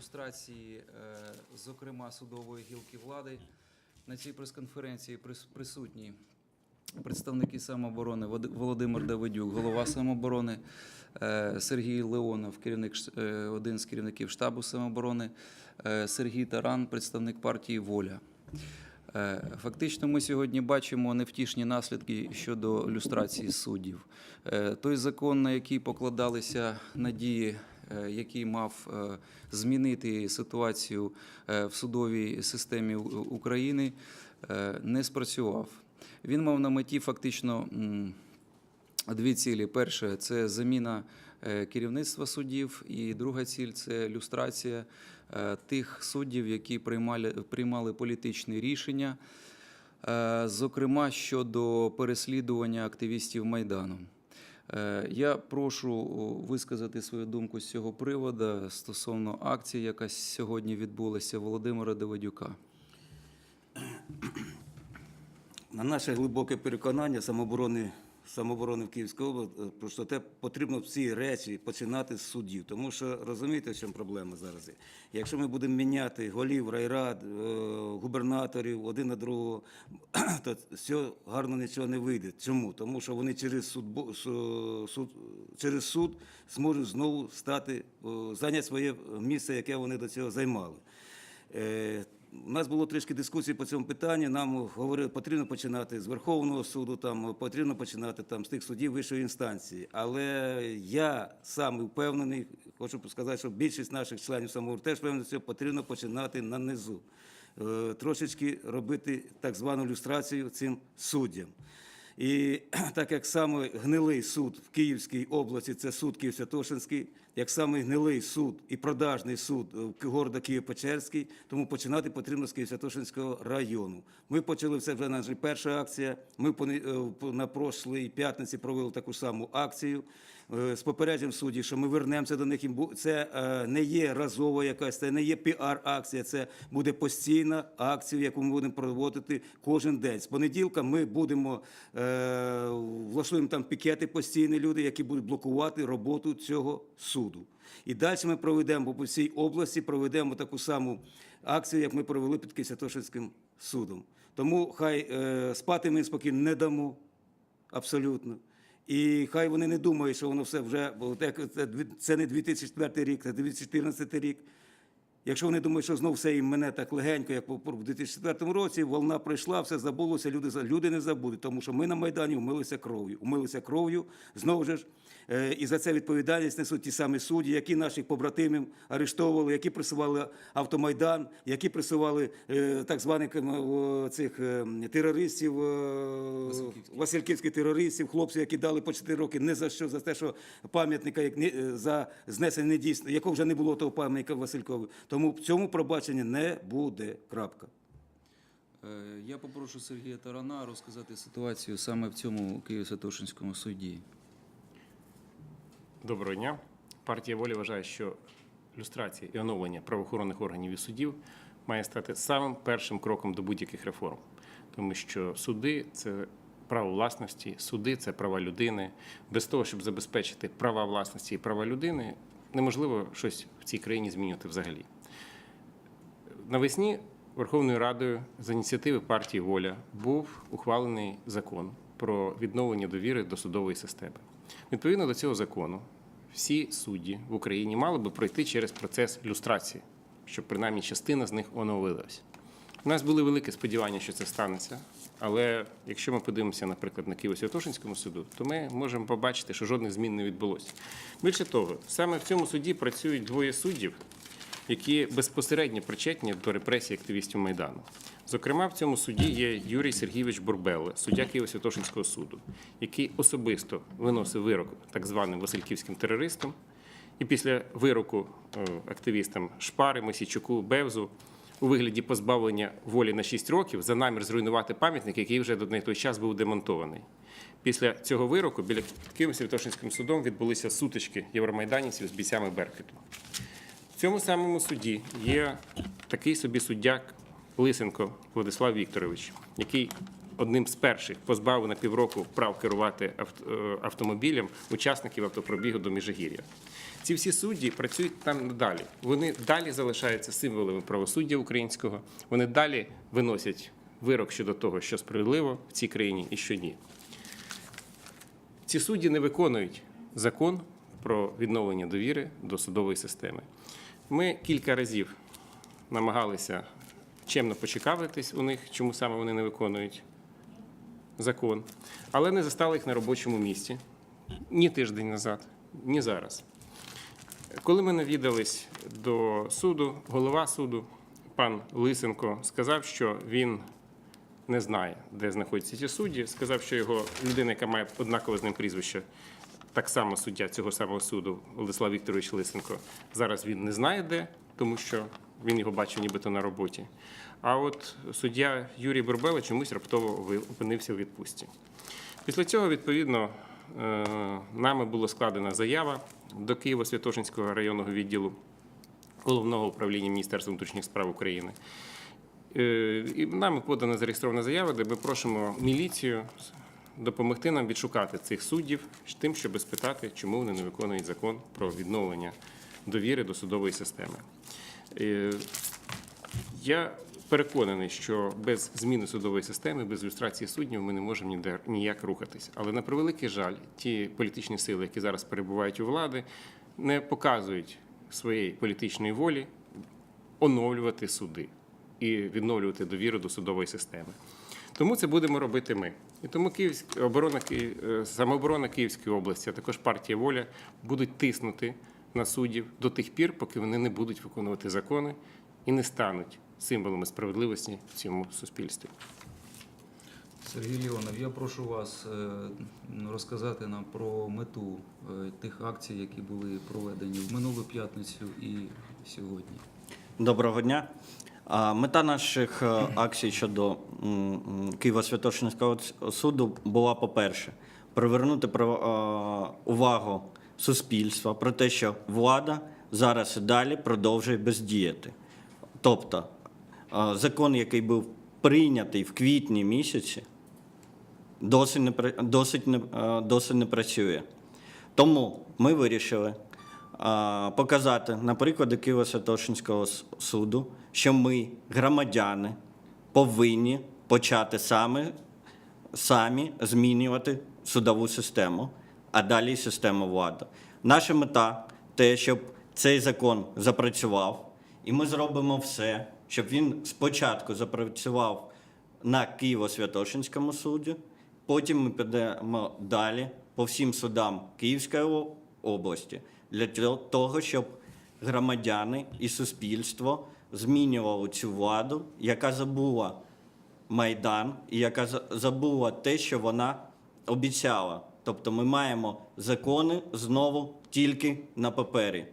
люстрації, е, зокрема судової гілки влади. На цій прес-конференції присутні представники самооборони Володимир Давидюк, голова самооборони, е, Сергій Леонов, керівник е, один з керівників штабу самооборони, Сергій Таран, представник партії Воля. Фактично, ми сьогодні бачимо невтішні наслідки щодо люстрації суддів. Той закон, на який покладалися надії, який мав е, змінити ситуацію е, в судовій системі України, е, не спрацював. Він мав на меті фактично дві цілі. Перше це заміна е, керівництва суддів, і друга ціль це люстрація е, тих суддів, які приймали, приймали політичні рішення, е, зокрема щодо переслідування активістів Майдану. Е, Я прошу висказати свою думку з цього приводу стосовно акції, яка сьогодні відбулася Володимира Давидюка. На наше глибоке переконання самооборони, самооборони в Київській області, е, про що те потрібно ці речі починати з суддів. Тому що розумієте, в чому проблема зараз? Якщо ми будемо міняти голів райрад, е, губернаторів один на другого, то цього гарно нічого не вийде. Чому? Тому що вони через суд, суд, через суд зможуть знову стати, зайняти своє місце, яке вони до цього займали. У нас було трішки дискусії по цьому питанні. Нам говорили, потрібно починати з Верховного суду, там потрібно починати там з тих судів вищої інстанції. Але я сам впевнений, хочу сказати, що більшість наших членів самого теж впевнені, що потрібно починати на низу. Е, Трошечки робити так звану люстрацію цим суддям. І так як саме гнилий суд в Київській області це суд Київ-Святошинський, як саме гнилий суд і продажний суд е, города Києво-Печерський, тому починати потрібно з Київ-Святошинського району. Ми почали це вже наша перша акція. Ми е, на прошлій п'ятниці провели таку саму акцію з попередженням судді, що ми вернемося до них. Це е, не є разова якась, це не є піар-акція, це буде постійна акція, яку ми будемо проводити кожен день. З понеділка ми будемо е, влаштуємо там пікети постійні люди, які будуть блокувати роботу цього суду. І далі ми проведемо по всій області, проведемо таку саму акцію, як ми провели під Кисятошинським судом. Тому хай е, спати ми спокійно не дамо абсолютно. І хай вони не думають, що воно все вже бо це не 2004 рік, це 2014 рік. Якщо вони думають, що знов все їм мене так легенько, як в 2004 році, волна пройшла, все забулося, люди, люди не забудуть, тому що ми на Майдані вмилися кров'ю. Умилися кров'ю, знову ж, е, і за це відповідальність несуть ті самі судді, які наших побратимів арештовували, які присували автомайдан, які присували е, так званих цих е, терористів, е, Васильківських терористів, хлопців, які дали по 4 роки не за що, за те, що пам'ятника як не- за знесення недійсно, якого вже не було того пам'ятника Василькові. Тому в цьому пробачення не буде. Крапка. Е, Я попрошу Сергія Тарана розказати ситуацію саме в цьому Києво-Святошинському суді. Доброго дня. Партія волі вважає, що люстрація і оновлення правоохоронних органів і судів має стати самим першим кроком до будь-яких реформ, тому що суди це право власності, суди це права людини. Без того, щоб забезпечити права власності і права людини, неможливо щось в цій країні змінювати взагалі. Навесні Верховною Радою з ініціативи партії Воля був ухвалений закон про відновлення довіри до судової системи. Відповідно до цього закону, всі судді в Україні мали би пройти через процес люстрації, щоб принаймні частина з них оновилась. У нас були великі сподівання, що це станеться. Але якщо ми подивимося, наприклад, на Києво-Святошинському суду, то ми можемо побачити, що жодних змін не відбулося. Більше того, саме в цьому суді працюють двоє суддів, які безпосередньо причетні до репресій активістів Майдану. Зокрема, в цьому суді є Юрій Сергійович Бурбеле, суддя Києво-Святошинського суду, який особисто виносив вирок так званим Васильківським терористам. І після вироку е, активістам Шпари, Мосійчуку, Бевзу у вигляді позбавлення волі на 6 років за намір зруйнувати пам'ятник, який вже до на той час був демонтований. Після цього вироку біля Києво-Святошинським судом відбулися сутички євромайданівців з бійцями Беркету. Цьому самому суді є такий собі суддя Лисенко Владислав Вікторович, який одним з перших позбавив на півроку прав керувати е, автомобілем учасників автопробігу до Міжгір'я. Ці всі судді працюють там надалі. Вони далі залишаються символами правосуддя українського. Вони далі виносять вирок щодо того, що справедливо в цій країні і що ні. Ці судді не виконують закон про відновлення довіри до судової системи. Ми кілька разів намагалися чемно почекавитись у них, чому саме вони не виконують закон, але не застали їх на робочому місці ні тиждень назад, ні зараз. Коли ми навідались до суду, голова суду, пан Лисенко, сказав, що він не знає, де знаходяться ці судді. Сказав, що його людина, яка має однакове з ним прізвище, так само суддя цього самого суду, Владислав Вікторович Лисенко, зараз він не знає де, тому що він його бачив нібито на роботі. А от суддя Юрій Бурбела чомусь раптово опинився у відпустці. Після цього, відповідно, е, нами була складена заява до Києво-Святошинського районного відділу головного управління Міністерства внутрішніх справ України. Е, І нами подана зареєстрована заява, де ми просимо міліцію допомогти нам відшукати цих суддів тим, щоб спитати, чому вони не виконують закон про відновлення довіри до судової системи. Е, Я переконаний, що без зміни судової системи, без люстрації суддів ми не можемо ніде ніяк рухатись. Але на превеликий жаль, ті політичні сили, які зараз перебувають у влади, не показують своєї політичної волі оновлювати суди і відновлювати довіру до судової системи. Тому це будемо робити ми. І тому Київська оборона е, самооборона Київської області, а також партія воля будуть тиснути на суддів до тих пір, поки вони не будуть виконувати закони і не стануть символами справедливості в цьому суспільстві. Сергій Леонов, я прошу вас е, розказати нам про мету е, тих акцій, які були проведені в минулу п'ятницю і сьогодні. Доброго дня. Мета наших е, акцій щодо м, Києво-Святошинського суду була, по-перше, привернути увагу суспільства про те, що влада зараз і далі продовжує бездіяти. Тобто закон, який був прийнятий в квітні місяці, досить не, досить не, досить не працює. Тому ми вирішили показати на прикладі Києво-Святошинського суду, що ми, громадяни, повинні почати саме, самі змінювати судову систему, а далі систему влади. Наша мета те, щоб цей закон запрацював, і ми зробимо все, щоб він спочатку запрацював на Києво-Святошинському суді, потім ми підемо далі по всім судам Київської області для того, щоб громадяни і суспільство змінювали цю владу, яка забула Майдан і яка забула те, що вона обіцяла. Тобто ми маємо закони знову тільки на папері.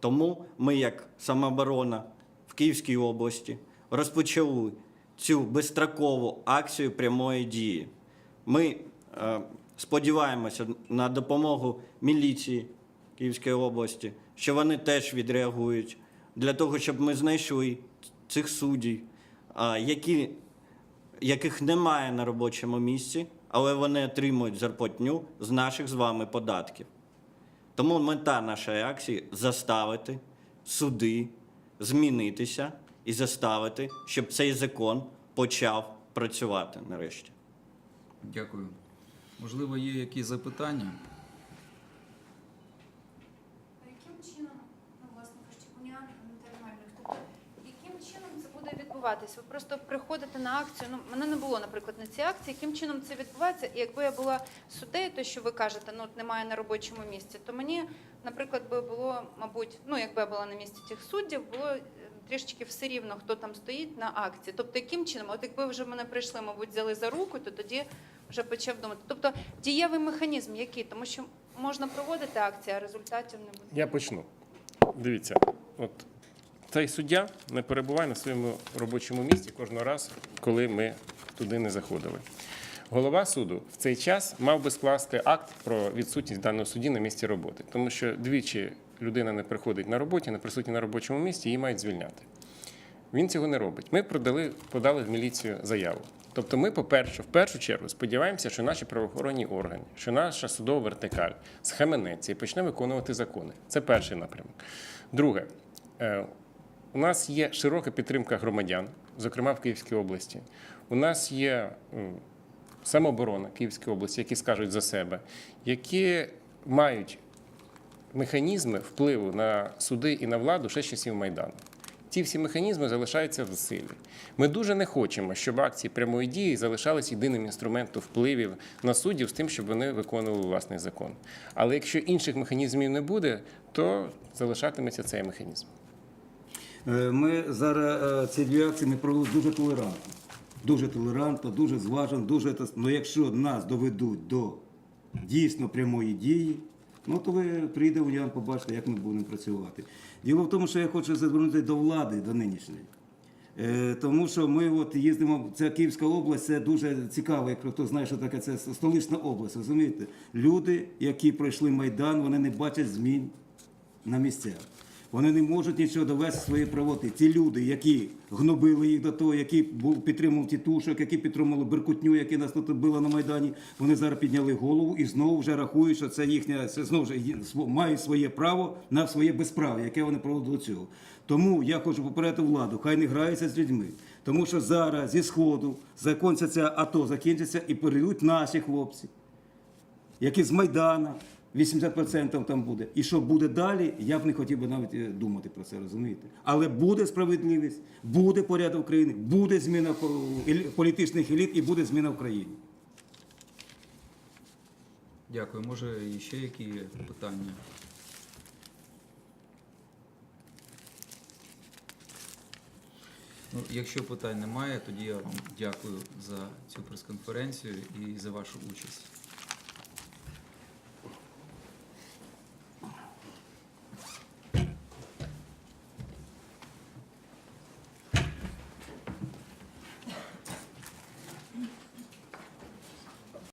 Тому ми, як самооборона в Київській області, розпочали цю безстрокову акцію прямої дії. Ми е, сподіваємося на допомогу міліції Київської області, що вони теж відреагують для того, щоб ми знайшли цих суддів, які яких немає на робочому місці, але вони отримують зарплатню з наших з вами податків. Тому мета нашої акції заставити суди змінитися і заставити, щоб цей закон почав працювати нарешті. Дякую. Можливо, є якісь запитання? А яким чином, ну, власне кажучи, уніан нормальних, тобто яким чином це? Ви просто приходите на акцію. Ну мене не було, наприклад, на цій акції. Яким чином це відбувається? І якби я була суддею, то що ви кажете, ну немає на робочому місці, то мені, наприклад, би було, мабуть, ну якби я була на місці цих суддів, було е, трішечки все рівно, хто там стоїть на акції. Тобто, яким чином, от якби вже мене прийшли, мабуть, взяли за руку, то тоді вже почав думати. Тобто дієвий механізм який? Тому що можна проводити акції, а результатів не буде. Я почну. Дивіться, от цей суддя не перебуває на своєму робочому місці кожного разу, коли ми туди не заходили. Голова суду в цей час мав би скласти акт про відсутність даного судді на місці роботи, тому що двічі людина не приходить на роботі, не присутня на робочому місці, її мають звільняти. Він цього не робить. Ми продали, подали в міліцію заяву. Тобто, ми, по-перше, в першу чергу сподіваємося, що наші правоохоронні органи, що наша судова вертикаль схаменеться і почне виконувати закони. Це перший напрямок. Друге, е, у нас є широка підтримка громадян, зокрема в Київській області. У нас є самооборона Київської області, які скажуть за себе, які мають механізми впливу на суди і на владу ще з часів Майдану. Ті всі механізми залишаються в силі. Ми дуже не хочемо, щоб акції прямої дії залишались єдиним інструментом впливів на суддів з тим, щоб вони виконували власний закон. Але якщо інших механізмів не буде, то залишатиметься цей механізм. Е, Ми зараз е, ці дві акції ми провели дуже толерантно. Дуже толерантно, дуже зважено, дуже ну, якщо нас доведуть до дійсно прямої дії, ну то ви прийде в Уніан, побачите, як ми будемо працювати. Діло в тому, що я хочу звернутися до влади, до нинішньої. Е, Тому що ми от їздимо, це Київська область, це дуже цікаво, як хто знає, що таке це столична область. Розумієте? Люди, які пройшли Майдан, вони не бачать змін на місцях. Вони не можуть нічого довести своєї правоти. Ті люди, які гнобили їх до того, які був підтримував тітушок, які підтримували Беркутню, які нас тут били на Майдані, вони зараз підняли голову і знову вже рахують, що це їхня це знову ж мають своє право на своє безправ'я, яке вони проводили до цього. Тому я хочу попередити владу, хай не граються з людьми. Тому що зараз зі сходу закінчиться АТО, закінчиться і перейдуть наші хлопці які з Майдана, 80% там буде. І що буде далі, я б не хотів би навіть е, думати про це, розумієте? Але буде справедливість, буде порядок України, буде зміна політичних еліт і буде зміна в країні. Дякую. Може, і ще які питання? Ну, якщо питань немає, тоді я вам дякую за цю прес-конференцію і за вашу участь.